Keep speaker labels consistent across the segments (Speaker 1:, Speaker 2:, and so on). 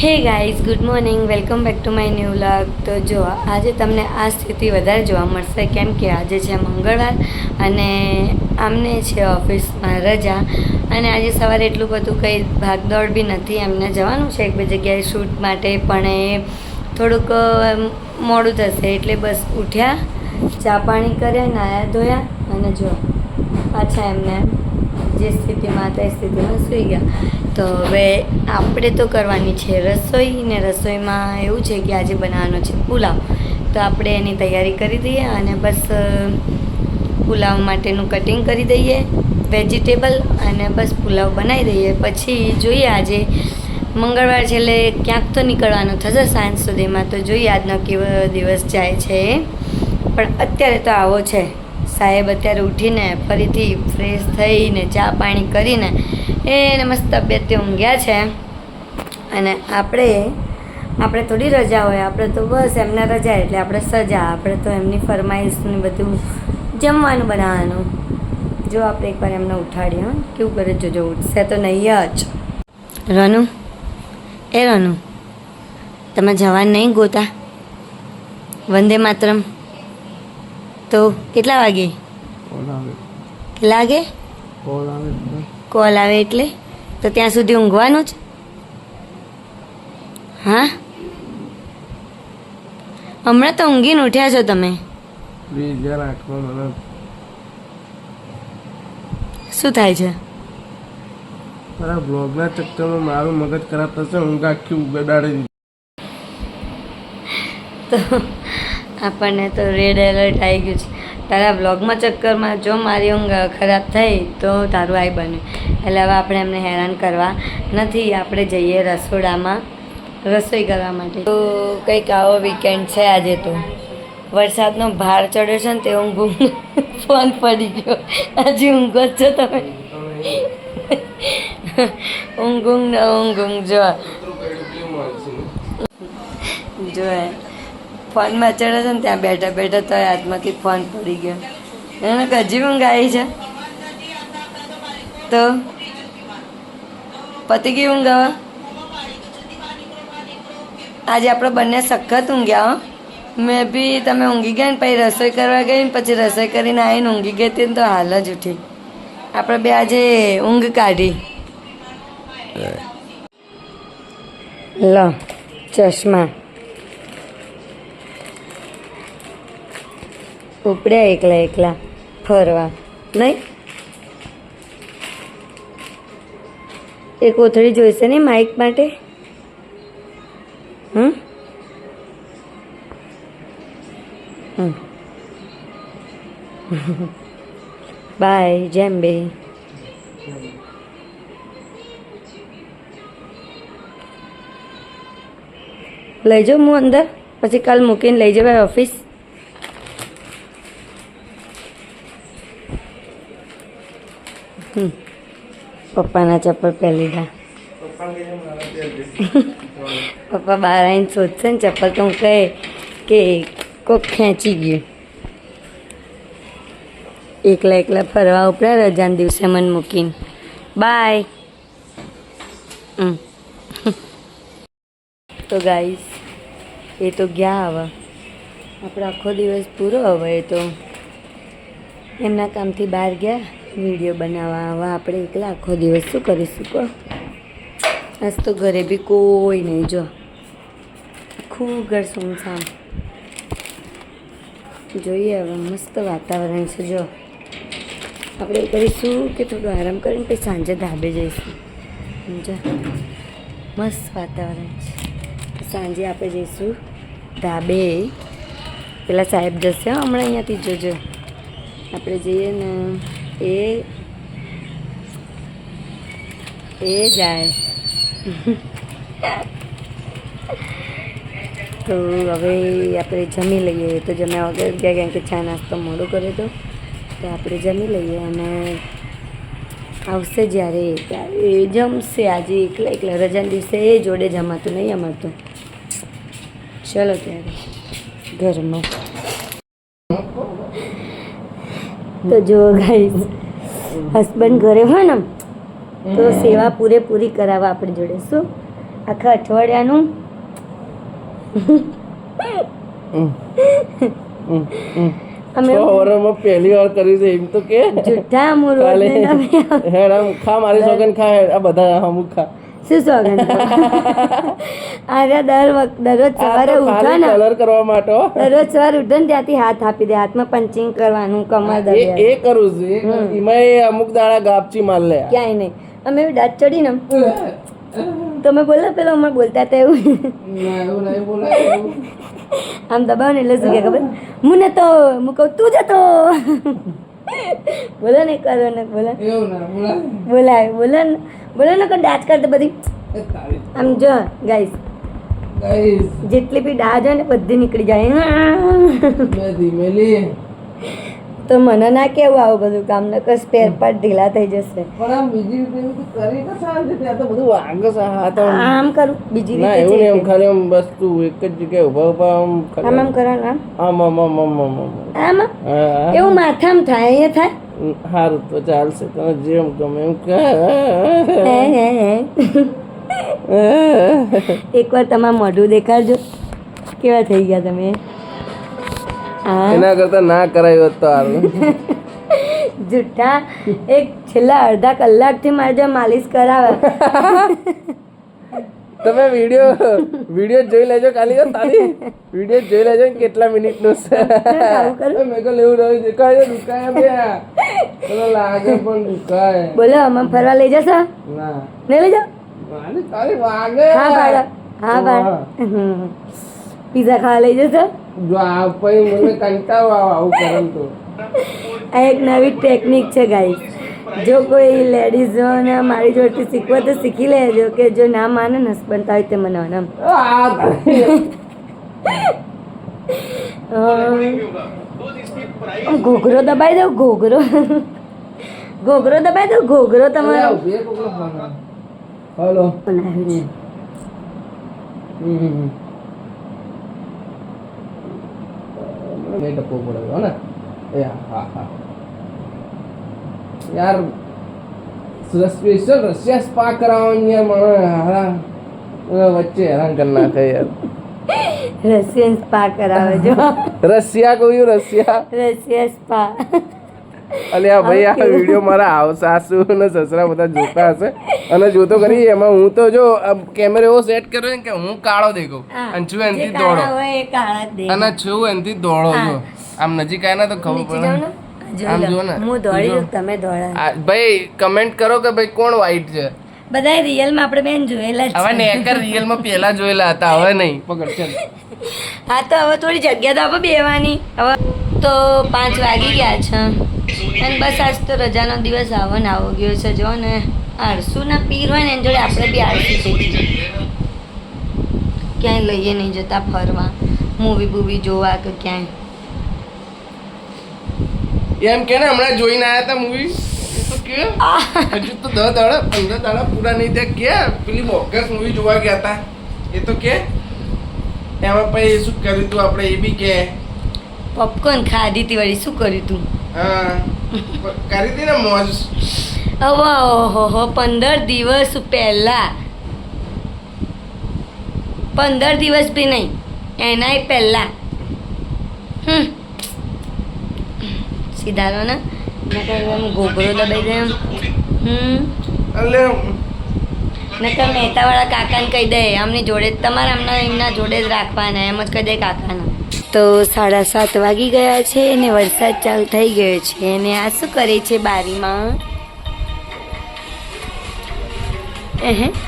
Speaker 1: Hey guys, good morning. Welcome back to my new vlog. તો જો, આજે તમને આ સ્થિતિ વધારે જોવા મળશે કેમ કે આજે છે મંગળવાર અને આમને છે ઓફિસમાં રજા. અને આજે સવારે એટલું બધું કંઈ ભાગદોડ બી નથી. એમને જવાનું છે એક બે જગ્યાએ શૂટ માટે, પણ એ થોડુંક મોડું થશે. એટલે બસ ઉઠ્યા, ચા પાણી કર્યા નાયા ધોયા અને જો, પાછા એમને જે સ્થિતિમાં હતા એ સ્થિતિમાં સૂઈ ગયા. તો હવે આપણે તો કરવાની છે રસોઈ ને રસોઈમાં એવું છે કે આજે બનાવવાનો છે પુલાવ. તો આપણે એની તૈયારી કરી દઈએ અને બસ પુલાવ માટેનું કટિંગ કરી દઈએ વેજીટેબલ અને બસ પુલાવ બનાવી દઈએ. પછી જોઈએ આજે મંગળવાર છેલ્લે ક્યાંક તો નીકળવાનું થશે સાંજ સુધીમાં. તો જોઈએ આજનો કેવો દિવસ જાય છે. પણ અત્યારે તો આવો છે. સાહેબ અત્યારે ઉઠીને ફરીથી ફ્રેશ થઈને ચા પાણી કરીને એને મસ્ત તબિયતે ઊંઘ્યા છે. અને આપણે આપણે થોડી રજા હોય આપણે તો બસ એમને રજા એટલે આપણે સજા આપણે તો એમની ફરમાઈશને બધું જમવાનું બનાવવાનું. જો આપણે એકવાર એમને ઉઠાડીએ હં. કેવું કરે જોજો ઉઠશે તો નહીં જ. રનુ એ રનુ તમે જવાન નહીં ગોતા? વંદે માતરમ. તો કેટલા વાગે? લાગે? વાગે
Speaker 2: કોલ આવે એટલે?
Speaker 1: તો ત્યાં સુધી ઊંઘવાનું જ? હા? હમણાં તો ઊંઘીને ઉઠ્યા છો તમે. શું થાય છે?
Speaker 2: તારા બ્લોગના ચક્કરમાં મારું મગજ ખરાબ થશે ઊંઘ આખી ઉગડાડી
Speaker 1: તો આપણને તો રેડ એલર્ટ આવી ગયું છે. તારા બ્લોગમાં ચક્કરમાં જો મારી ઊંઘ ખરાબ થઈ તો તારું આઈ બન્યું. એટલે હવે આપણે એમને હેરાન કરવા નથી. આપણે જઈએ રસોડામાં રસોઈ કરવા માટે. તો કંઈક આવો વીકેન્ડ છે આજે તો. વરસાદનો ભાર ચડ્યો છે ને તે ઊંઘ ફોન પડી ગયો. હજી ઊંઘ જ છો તમે? ઊંઘ ઊંઘ ને ઊંઘ ઊંઘ જો. જો ફોનમાં ચડે છે ને ત્યાં બેઠા બેઠા તો હાથમાંથી ફોન પડી ગયો. એને હજી ઊંઘ આવી છે? તો? પતિ ગઈ ઊંઘ હવે? આજે આપણે બંને સખત ઊંઘ્યા મેં બી તમે ઊંઘી ગયા ને પછી રસોઈ કરવા ગઈ ને પછી રસોઈ કરીને આવીને ઊંઘી ગઈ હતી ને તો હાલ જ ઉઠી. આપણે બે આજે ઊંઘ કાઢી. લો ચશ્મા. ઉપડ્યા એકલા એકલા, ફરવા. નહીં? એ કોથળી જોઈશે ને માઇક માટે? હમ. બાય, જેમ બે. લઈ જાઉં હું અંદર? પછી કાલ મૂકીને લઈ જવાય ઓફિસ હમ. પપ્પાના ચપ્પલ પહેરી લીધા. પપ્પા બહાર આવીને શોધશે ને ચપ્પલ તો હું કહે કે કોક ખેંચી ગયું. એકલા એકલા ફરવા ઉપડ્યા રજાના દિવસે મને મૂકીને. બાય. તો ગાઈસ એ તો ગયા હવે. આપણો આખો દિવસ પૂરો હવે એ તો. એમના કામથી બહાર ગયા. વીડિયો બનાવવા આવા આપણે એકલા આખો દિવસ શું કરીશું, કહો? આજ તો ઘરે બી કોઈ નહીં, જો. ખૂબ ઘર સુમસામ. જોઈએ હવે, મસ્ત વાતાવરણ છે, જો. આપણે કરીશું કે થોડું આરામ કરીને પછી સાંજે ધાબે જઈશું. સમજો મસ્ત વાતાવરણ છે. સાંજે આપણે જઈશું ધાબે. પેલા સાહેબ જશે હમણાં અહીંયાથી જોજો આપણે જઈએ ને એ એ જાય. તો હવે આપણે જમી લઈએ. તો જમ્યા વગર ગયા કેમ કે ચા નાસ્તો મોડું કર્યો તો તો આપણે જમી લઈએ અને આવશે જ્યારે. ત્યારે એ જમશે આજે એકલા એકલા. રજાના દિવસે એ જોડે જમાતું, નહીં અમારતું. ચલો ત્યારે. ઘરમાં. તો જો ગાઈઝ હસબન્ડ ઘરે હોય ને તો સેવા પૂરેપૂરી કરાવવા આપણી જોડે શું? આખા અઠવાડિયાનું. અમે
Speaker 2: ઓવરમાં પહેલી વાર કર્યું છે એમ તો કે.
Speaker 1: જુઠ્ઠા આવ્યા.
Speaker 2: હેડ આમ ખા મારી સોગન ખા આ બધા અમુક ખા.
Speaker 1: શું સોગંદ અરે દર વખત દરરોજ સવારે ઉઠો ને
Speaker 2: કલર કરવા માટે
Speaker 1: દરરોજ સવારે ઉઠો ને ત્યાંથી હાથ આપી દે હાથમાં પંચિંગ કરવાનું કમર
Speaker 2: એ એ કરું છું. એમાં એ અમુક દાડા ગાપચી માર લે.
Speaker 1: ક્યાંય નહીં. અમે દાંત ચડી ને તમે બોલો પેલો અમારે બોલતા હતા એવું. આમ દબાવ ને એટલે શું કે ખબર? હું તો હું કહું તું જતો બોલો. ને કરો ને બોલો.
Speaker 2: બોલાય.
Speaker 1: બોલો ને બોલો ને કોઈ ડાચ કરતો બધી. આમ જો ગાઈસ જેટલી બી ડાચ હોય ને બધી નીકળી જાય.
Speaker 2: ધીમે
Speaker 1: તો મને ના કેવું આવું બધું કામ ને કઈ સ્પેર પાર્ટ ઢીલા થઈ જશે.
Speaker 2: પણ આમ બીજી રીતે તો કરી તો શાંતિ ત્યાં તો બધું વાગે હાથ આમ.
Speaker 1: કરું બીજી રીતે
Speaker 2: એવું નહીં ખાલી આમ બસ તું એક જ જગ્યાએ ઊભા ઊભા આમ
Speaker 1: આમ આમ કરવાનું આમ?
Speaker 2: આમ આમ આમ આમ આમ આમ.
Speaker 1: એવું માથામાં થાય અહીંયા થાય?
Speaker 2: સારું તો ચાલશે તને જેમ ગમે એમ
Speaker 1: કહે. એકવાર તમારું મોઢું દેખાડજો. કેવા થઈ ગયા તમે?
Speaker 2: એના કરતા ના કરાયું હોત તો સારું
Speaker 1: જુઠ્ઠા એક છેલ્લા અડધા કલાકથી મારે જો માલિશ કરાવે.
Speaker 2: તમે વીડિયો વીડિયો જોઈ લેજો ખાલી તારી. વીડિયો જોઈ લેજો કેટલા મિનિટનું છે? મેં કહ્યું એવું રહ્યું દેખાય દુખાય બે લાગે પણ દુખાય.
Speaker 1: બોલો અમે ફરવા લઈ જશો?
Speaker 2: ના.
Speaker 1: નહીં લઈ જાઓ
Speaker 2: તારી વાગે.
Speaker 1: હા પાડો હા પાડો પીઝા ખાવા લઈ જશો?
Speaker 2: જો આ પછી મને કંટાળો આવે આવું કરે તો.
Speaker 1: આ એક નવી ટેકનિક છે ગાઈસ જો કોઈ લેડીઝોને મારી જોડેથી શીખવા તો શીખી લેજો કે જો ના માને ને બનતા હોય તે મને આમ ઘોઘરો દબાઈ દો ઘોઘરો. ઘોઘરો દબાઈ દો ઘોઘરો તમારો.
Speaker 2: હલો. હમ હમ. હમ. નહીં પડે હો ને? એ હા હા હા. યાર સ્પેશિયલ રશિયા સ્પા કરાવવાની યાર મને હારા વચ્ચે હેરાન કરી નાખે યાર.
Speaker 1: રશિયન સ્પા કરાવે જો.
Speaker 2: રશિયા કહ્યું રશિયા.
Speaker 1: રશિયા સ્પા
Speaker 2: અલે આ ભાઈ આ વીડિયો મારા આવ સાસુ અને સસરા બધા જોતા હશે. અને જોતો કરી એમાં હું તો જો કેમેરો એવો સેટ કર્યો ને કે હું કાળો દેખો અને છું એનથી દોડો. અને છું એનથી દોડો જો. આમ નજીક આવે ને તો ખબર પડે. આમ જો ને.
Speaker 1: હું દોડી. તમે દોડા.
Speaker 2: ભાઈ કમેન્ટ કરો કે ભાઈ કોણ વાઈટ છે?
Speaker 1: બધા રિયલમાં આપણે બેન જોયેલા
Speaker 2: હવે નેકર રિયલમાં પેલા જોયેલા હતા હવે નહીં. પકડ ચાલ.
Speaker 1: હા તો હવે થોડી જગ્યા તો આપો બેવાની. હવે તો પાંચ વાગી ગયા છે. અને બસ આજ તો રજાનો દિવસ આવન આવો ગયો છે. જો ને આરસુના પીર હોય ને એની જોડે આપણે બી આરસી જઈએ. ક્યાંય લઈએ નહીં જતા ફરવા. મૂવી બૂવી જોવા કે ક્યાંય.
Speaker 2: એમ કે ને હમણાં જોઈને આયા હતા મૂવી કે હજુ તો દસ દાડા પંદર દાડા પૂરા નહીં થયા. કે પેલી બોગસ મૂવી જોવા ગયા હતા એ તો કે એમાં પછી શું કર્યું તું આપણે? એ બી કે.
Speaker 1: પોપકોર્ન ખાધી હતી વળી શું કર્યું તું?
Speaker 2: કરી હતી ને મોજ.
Speaker 1: હવે ઓહો પંદર દિવસ પહેલા. પંદર દિવસ બી નહીં એનાય પહેલા. સીધારો ને. નકર ઘોઘરો દબાઈ દે એમ. હમ. નકર મહેતાવાળા કાકાને કહી દે આમની જોડે જ તમારે આમના એમના જોડે જ રાખવાના એમ જ કહી દે કાકાને. તો સાડા સાત વાગી ગયા છે અને વરસાદ ચાલુ થઈ ગયો છે. અને આ શું કરે છે બારીમાં?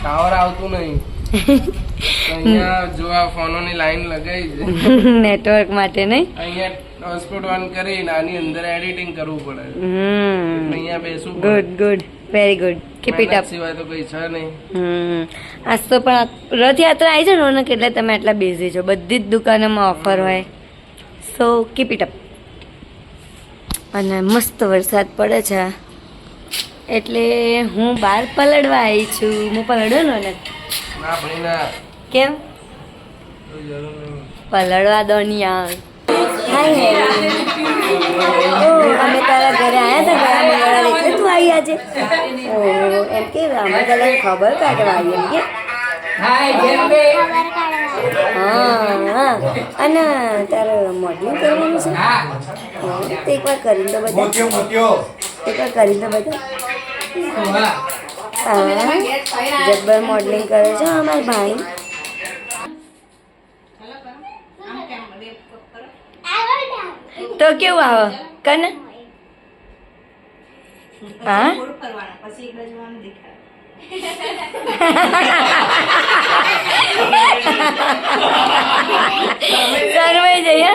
Speaker 2: ટાવર આવતું નહીં. અહીંયા જો આ ફોનોની લાઈન લગાવી છે.
Speaker 1: નેટવર્ક માટે નહીં?
Speaker 2: અહીંયા હોસ્પોટ ઓન કરીને આની અંદર એડિટિંગ કરવું પડે.
Speaker 1: હમ.
Speaker 2: અહીંયા બેસું
Speaker 1: good good very good keep it up
Speaker 2: સિવાય તો કઈ છે નહીં.
Speaker 1: હમ. આજ તો પણ રથયાત્રા આવી છે ને રોનક એટલે તમે આટલા બિઝી છો. બધી જ દુકાનોમાં ઓફર હોય. સો કીપ ઇટ અપ અને મસ્ત વરસાદ પડે છે. એટલે હું બહાર પલડવા આવી છું. હું પલડ્યો ને ના કેમ? પલડવા દો યાર. અમે તારા ઘરે આવ્યા હતા ગયા મંગળવાર એટલે તું આવી આજે. ઓહો એમ કે અમે તને ખબર કાઢવા આવી એમ કે. હા હા. અને તારે મોડલિંગ કરવાનું છે? તો એકવાર કરીને તો
Speaker 3: બધા.
Speaker 1: એકવાર કરીને તો બતા હા. જબ્બર મોડલિંગ કરે છે અમારા ભાઈ. તો કેવું આવે કને હા શરમાઈ જઈએ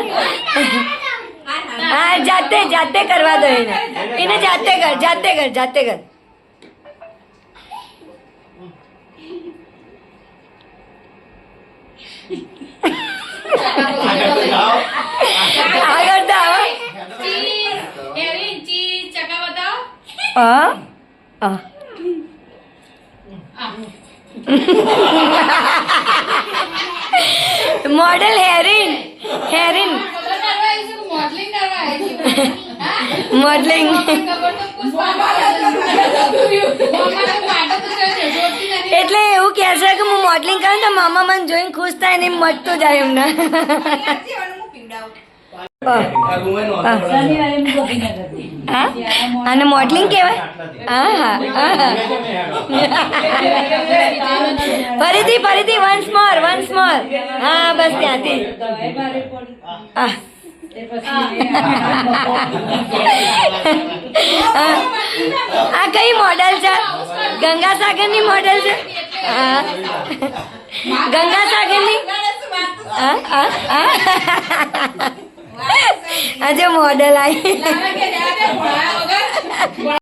Speaker 1: હા જાતે જાતે કરવા દો એને એને જાતે કર જાતે કર જાતે કર આગળ હા હા મોડેલ હેરિન હેરિન. મોડલિંગ. એટલે એવું કહે છે કે હું મોડલિંગ કરું તો મામા મને જોઈને ખુશ થાય ને એમ મટતું જાય એમને. હા. અને મોડલિંગ કહેવાય? હા હા હા. ફરીથી ફરીથી વન્સ મોર વન્સ મોર હા બસ ત્યાંથી. હા. આ કઈ મોડેલ છે? ગંગા સાગરની મોડેલ છે? હા. ગંગા સાગરની હા હા હા. આજે મોડલ આવી